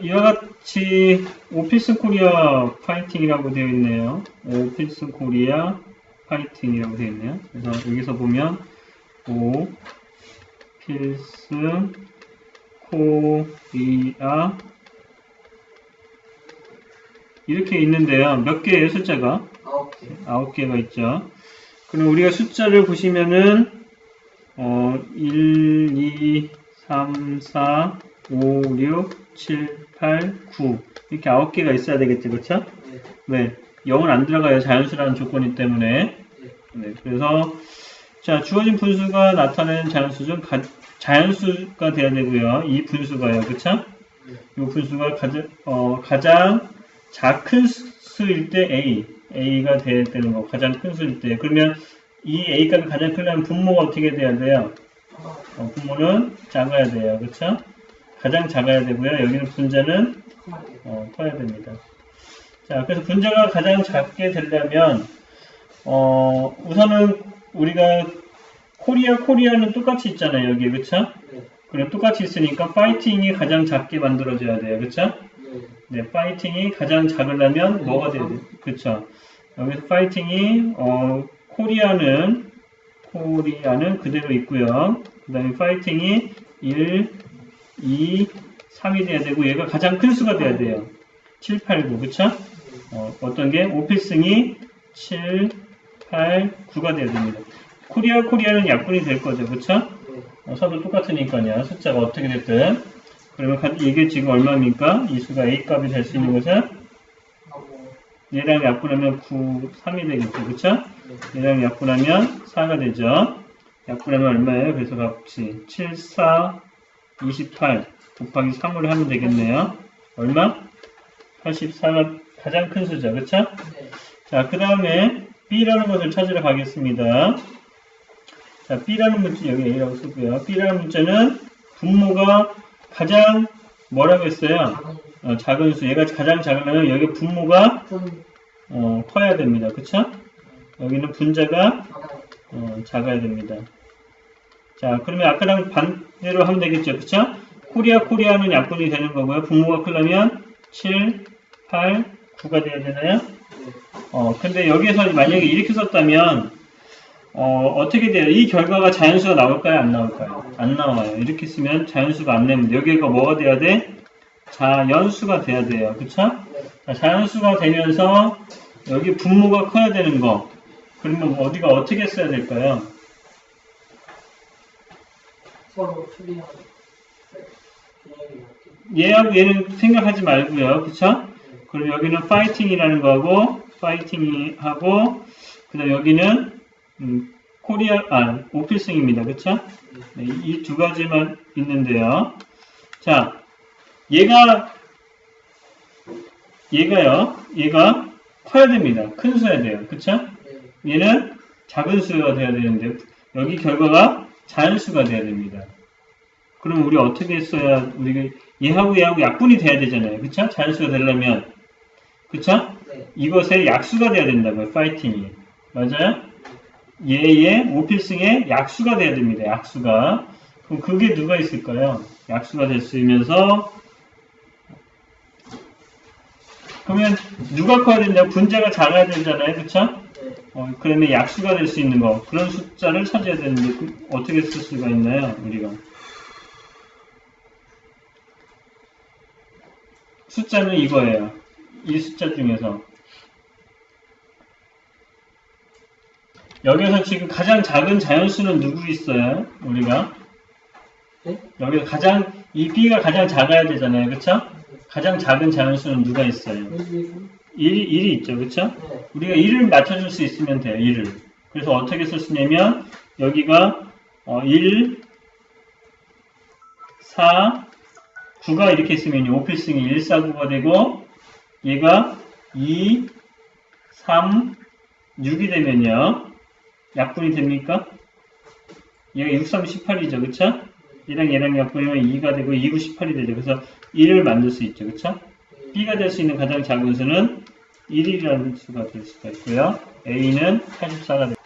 이와 같이 오피스 코리아 파이팅이라고 되어 있네요. 오피스 코리아 파이팅이라고 되어 있네요. 그래서 여기서 보면 오피스 코리아 이렇게 있는데요. 몇 개의 숫자가? 아홉 개. 아홉 개가 있죠. 그럼 우리가 숫자를 보시면은 어, 1, 2, 3, 4, 5, 6, 7, 8, 9 이렇게 아홉 개가 있어야 되겠죠, 그렇죠? 네. 왜? 0은 안 들어가요. 자연수라는 조건이 때문에. 네, 그래서 자 주어진 분수가 나타내는 자연수 중 가, 자연수가 돼야 되고요. 이 분수가요, 그렇죠? 네. 이 분수가 가장, 어, 가장 작은 수일 때 A, A가 돼야 되는 거, 가장 큰 수일 때. 그러면 이 A 값이 가장 크려면 분모가 어떻게 돼야 돼요? 어, 분모는 작아야 돼요, 그렇죠? 가장 작아야 되고요. 여기는 분자는. 어, 커야 됩니다. 자, 그래서 분자가 가장 작게 되려면, 어, 우선은 우리가 코리아, 코리아는 똑같이 있잖아요, 여기, 그쵸? 네. 그럼 똑같이 있으니까 파이팅이 가장 작게 만들어져야 돼요, 그쵸? 네. 네, 파이팅이 가장 작으려면 뭐가 돼야 돼요? 그쵸? 여기서 파이팅이, 어, 코리아는, 코리아는 그대로 있고요. 그 다음에 파이팅이 1, 2, 3이 돼야 되고, 얘가 가장 큰 수가 돼야 돼요. 7, 8, 9, 그쵸? 어, 어떤 게? 오피승이 7, 8, 9가 돼야 됩니다. 코리아, 코리아는 약분이 될 거죠, 그쵸? 네. 어, 서로 똑같으니까요. 숫자가 어떻게 됐든. 그러면 가- 이게 지금 얼마입니까? 이 수가 A 값이 될 수 있는 것은. 얘랑 약분하면 9, 3이 되겠죠. 그쵸? 네. 얘랑 약분하면 4가 되죠. 약분하면 얼마예요? 그래서 같이 7, 4, 28 곱하기 3을 하면 되겠네요. 얼마? 84가 가장 큰 수죠. 그쵸? 네. 자, 그 다음에 B라는 것을 찾으러 가겠습니다. 자, B라는 문자, 여기 A라고 쓰고요. B라는 문자는 분모가 가장 뭐라고 했어요? 작은 어, 작은 수. 얘가 가장 작으면 여기 분모가 큰 어, 커야 됩니다. 그쵸? 여기는 분자가. 어, 작아야 됩니다. 자, 그러면 아까랑 반대로 하면 되겠죠. 그쵸? 코리아, 코리아는 약분이 되는 거고요. 분모가 크려면 7, 8, 9가 돼야 되나요? 네. 어, 근데 여기에서 만약에 이렇게 썼다면, 어, 어떻게 돼요? 이 결과가 자연수가 나올까요? 안 나올까요? 안 나와요. 이렇게 쓰면 자연수가 안 냅니다. 여기가 뭐가 돼야 돼? 자연수가 돼야 돼요. 그쵸? 자연수가 되면서, 여기 분모가 커야 되는 거. 그러면 어디가 어떻게 써야 될까요? 서로 추리하고. 네. 얘하고 얘는 생각하지 말고요. 그쵸? 그럼 여기는 파이팅이라는 거고, 파이팅하고, 그 다음 여기는, 음, 코리아, 아, 오필승입니다. 그쵸? 네, 이두 가지만 있는데요. 자, 얘가, 얘가요, 얘가 커야 됩니다. 큰 수야 돼요. 그쵸? 네. 얘는 작은 수가 돼야 되는데, 여기 결과가 자연수가 돼야 됩니다. 그럼 우리 어떻게 써야, 우리가 얘하고 얘하고 약분이 돼야 되잖아요. 그쵸? 자연수가 되려면. 그쵸? 네. 이것의 약수가 돼야 된다고요. 파이팅이. 맞아요? 얘의 오필승의 약수가 돼야 됩니다. 약수가. 그럼 그게 누가 있을까요? 약수가 될수 있면서 그러면 누가 커야 되냐? 분자가 작아야 되잖아요. 그쵸? 네. 어, 그러면 약수가 될 수 있는 거. 그런 숫자를 찾아야 되는데 그 어떻게 쓸 수가 있나요? 우리가. 숫자는 이거예요. 이 숫자 중에서. 여기서 지금 가장 작은 자연수는 누구 있어요? 우리가? 네? 여기 가장, 이 B가 가장 작아야 되잖아요. 그쵸? 가장 작은 자연수는 누가 있어요? 일일이. 1이, 1이 있죠. 그쵸? 네. 우리가 1을 맞춰줄 수 있으면 돼요. 1을. 그래서 어떻게 쓸 수 있냐면, 여기가, 어, 1, 4, 9가 이렇게 있으면 5필승이 1, 4, 9가 되고, 얘가 2, 3, 6이 되면요. 약분이 됩니까? 얘가 6, 3, 18이죠. 그쵸? 얘랑 얘랑 약분이면 2가 되고 2, 9, 18이 되죠. 그래서 1을 만들 수 있죠. 그쵸? 네. B가 될 수 있는 가장 작은 수는 1이라는 수가 될 수가 있고요. A는 84가 됩니다.